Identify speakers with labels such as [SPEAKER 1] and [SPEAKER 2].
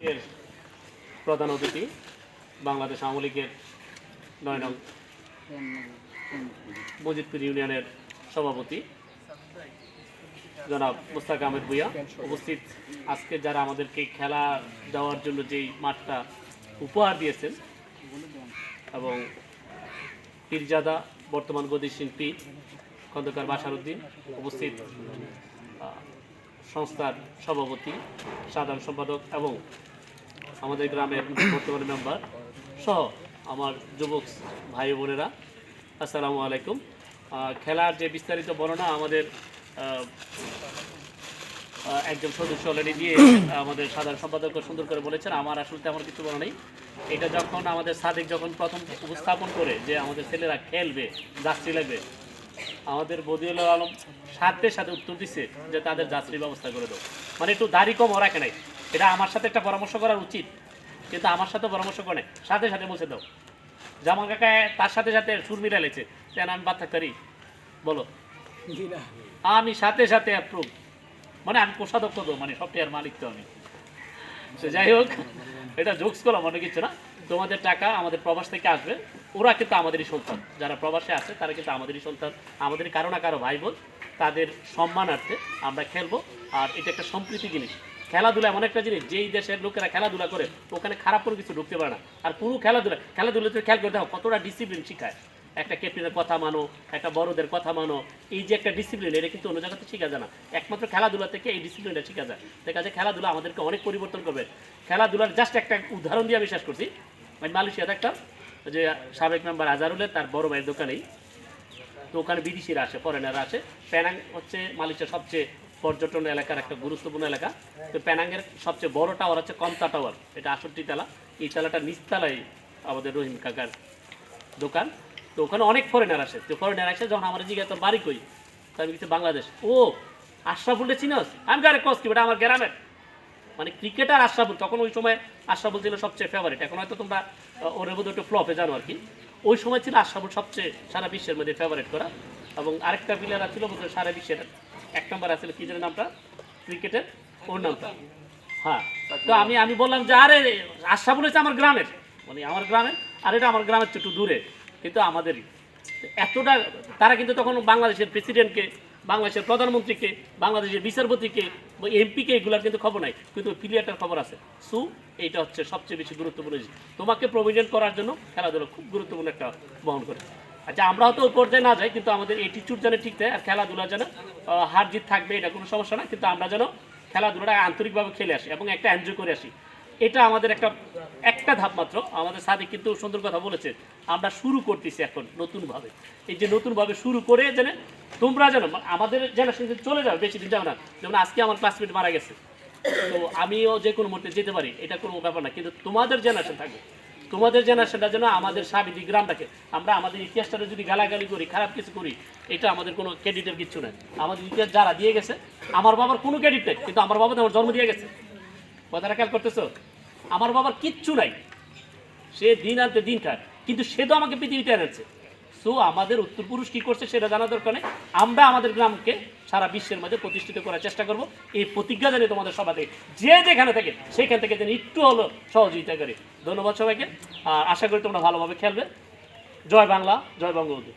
[SPEAKER 1] এর প্রধান অতিথি বাংলাদেশ আওয়ামী লীগের নয় নং মজিদপুর ইউনিয়নের সভাপতি জনাব মুস্তাক আহমেদ ভুইয়া উপস্থিত। আজকে যারা আমাদেরকে খেলা দেওয়ার জন্য যেই মাঠটা উপহার দিয়েছেন এবং পীরজাদা বর্তমান গতিশীল পীর খন্দকার বাসারুদ্দিন উপস্থিত সংস্থার সভাপতি, সাধারণ সম্পাদক এবং আমাদের গ্রামের বর্তমান মেম্বার সহ আমার যুবক ভাই বোনেরা, আসসালামু আলাইকুম। খেলার যে বিস্তারিত বর্ণনা আমাদের একজন সদস্য অলরেডি দিয়ে আমাদের সাধারণ সম্পাদক সুন্দর করে বলেছেন, আমার আসলে তেমন কিছু বলা নেই। এটা যখন আমাদের সাদেক যখন প্রথম উপস্থাপন করে যে আমাদের ছেলেরা খেলবে যাত্রী লাগবে, আমাদের বদিউল আলম সাথে সাথে উত্তর দিচ্ছে যে তাদের যাত্রীর ব্যবস্থা করে দাও। মানে একটু দাড়ি কম রাখে নাই এটা আমার সাথে একটা পরামর্শ করা উচিত। কিন্তু আমার সাথে পরামর্শ করে সাথে সাথে বসে দাও। জামান কাকা তার সাথে সাথে সুর মিলালেছে কেন আমি থাকতে পারি। বলো। আমি সাথে সাথে অ্যাপ্রুভ মানে আমি কোষাধ্যক্ষ তো মানে সফটওয়্যার মালিক তো আমি। সে যাই হোক, এটা জোকস করলাম অনেক কিছু না। তোমাদের টাকা আমাদের প্রবাস থেকে আসবে। ওরা কিন্তু আমাদেরই সন্তান যারা প্রবাসে আছে, তারা কিন্তু আমাদেরই সন্তান আমাদের কারও না কারও ভাই বোন, তাদের সম্মানার্থে আমরা খেলব। আর এটা একটা সম্প্রীতি জিনিস। খেলাধুলা এমন একটা জিনিস, যেই দেশের লোকেরা খেলাধুলা করে, ওখানে খারাপ কোনো কিছু ঢুকতে পারে না। আর পুরো খেলাধুলা খেলাধুলা খেলাধুলাতে খেয়াল করে দেখো, কতটা ডিসিপ্লিন শিখায়। একটা ক্যাপ্টেনের কথা মানো, একটা বড়দের কথা মানো, এই যে একটা ডিসিপ্লিন এটা কিন্তু অন্য জায়গাতে শেখা যায় না। একমাত্র খেলাধুলা থেকে এই ডিসিপ্লিনটা শেখা যায়। দেখা যায় খেলাধুলা আমাদেরকে অনেক পরিবর্তন করবে। খেলাধুলার জাস্ট একটা উদাহরণ দিয়ে আমি শেষ করছি। আমি মালয়েশিয়াতে একটা, যে সাবেক মেম্বার আজারুলের, তার বড় ভাইয়ের দোকানেই। তো ওখানে বিদেশিরা আসে ফরেনাররা আসে। প্যানাং হচ্ছে মালয়েশিয়ার সবচেয়ে পর্যটন এলাকার একটা গুরুত্বপূর্ণ এলাকা। তো প্যানাঙ্গের সবচেয়ে বড় টাওয়ার হচ্ছে কমতা টাওয়ার এটা আষট্টি তালা। এই তালাটা নিচতলায় আমাদের রহিম কাকার দোকান। তো ওখানে অনেক ফরেনার আসে। তো ফরেনার আসে যখন আমার জিজ্ঞাসা, তোর বাড়ি কই? তো আমি কিছু বাংলাদেশ। ও আশরাফুলটা চিনস? আমি গারে কস কি আমার গ্রামের। মানে ক্রিকেটার আশরাফুল, তখন ওই সময় আশরাফুল ছিল সবচেয়ে ফেভারিট এখন হয়তো তোমরা ওর মধ্যে একটু ফ্লপে জানো আর কি ওই সময় ছিল আশরাফুল সবচেয়ে সারা বিশ্বের মধ্যে ফেভারিট করা। এবং আরেকটা প্লেয়ার ছিল সারা বিশ্বের। এক নম্বর আছিল কি যেন নামটা? ক্রিকেটের ওর নামটা। হ্যাঁ তো আমি আমি বললাম যে, আরে, আশরাফুল হচ্ছে আমার গ্রামের। মানে আমার গ্রামের? আর এটা আমার গ্রামের একটু দূরে। কিন্তু আমাদেরই। এতটা, তারা কিন্তু তখন বাংলাদেশের প্রেসিডেন্টকে, বাংলাদেশের প্রধানমন্ত্রীকে, বাংলাদেশের বিচারপতিকে এমপিকে এগুলোর কিন্তু খবর নাই। কিন্তু প্লেয়ারটার খবর আছে। সু, এইটা হচ্ছে সবচেয়ে বেশি গুরুত্বপূর্ণ জিনিস। তোমাকে প্রভিডেন্ট করার জন্য খেলাধুলা খুব গুরুত্বপূর্ণ একটা বহন করে। আচ্ছা আমরা হয়তো ওই পর্যায়ে না যাই, কিন্তু আমাদের এটিচিউড যেন ঠিক থাকে আর খেলাধুলা যেন হার জিত থাকবে, এটা কোনো সমস্যা না, কিন্তু আমরা যেন খেলাধুলাটা আন্তরিকভাবে খেলে আসি এবং একটা এনজয় করে আসি। এটা আমাদের একটা একটা ধাপ মাত্র। আমাদের সাদিক কিন্তু সুন্দর কথা বলেছে, আমরা শুরু করতেছি এখন নতুনভাবে। এই যে নতুনভাবে শুরু করে যেন তোমরা যেন আমাদের জেনারেশন চলে যাবে, বেশি দিন যাবে না। যেমন আজকে আমার ক্লাসমেট মারা গেছে। তো আমিও যে কোনো মুহূর্তে যেতে পারি, এটা কোনো ব্যাপার না, কিন্তু তোমাদের জেনারেশন থাকবে। তোমাদের জেনারেশনটা যেন আমাদের সাবিদি গ্রামটাকে আমরা আমাদের ইতিহাসটা যদি গালাগালি করি, খারাপ কিছু করি, এটা আমাদের কোনো ক্রেডিটের কিচ্ছু নেই। আমাদের ইতিহাস যারা দিয়ে গেছে, আমার বাবার কোনো ক্রেডিট নেই, কিন্তু আমার বাবা তো আমার জন্ম দিয়ে গেছে। কথাটা খেয়াল করতেছো? আমার বাবার কিচ্ছু নাই। সে দিন আনতে দিন খায় কিন্তু সে তো আমাকে পৃথিবীতে এনেছে। সো আমাদের উত্তরপুরুষ কী করছে সেটা জানা দরকার নেই। আমরা আমাদের গ্রামকে সারা বিশ্বের মধ্যে প্রতিষ্ঠিত করার চেষ্টা করব। এই প্রতিজ্ঞা জানিয়ে তোমাদের সবাই যে যেখানে থাকে, সেখান থেকে যেন একটু হলো সহযোগিতা করে। ধন্যবাদ সবাইকে। আর আশা করি তোমরা ভালোভাবে খেলবে। জয় বাংলা, জয় বঙ্গবন্ধু।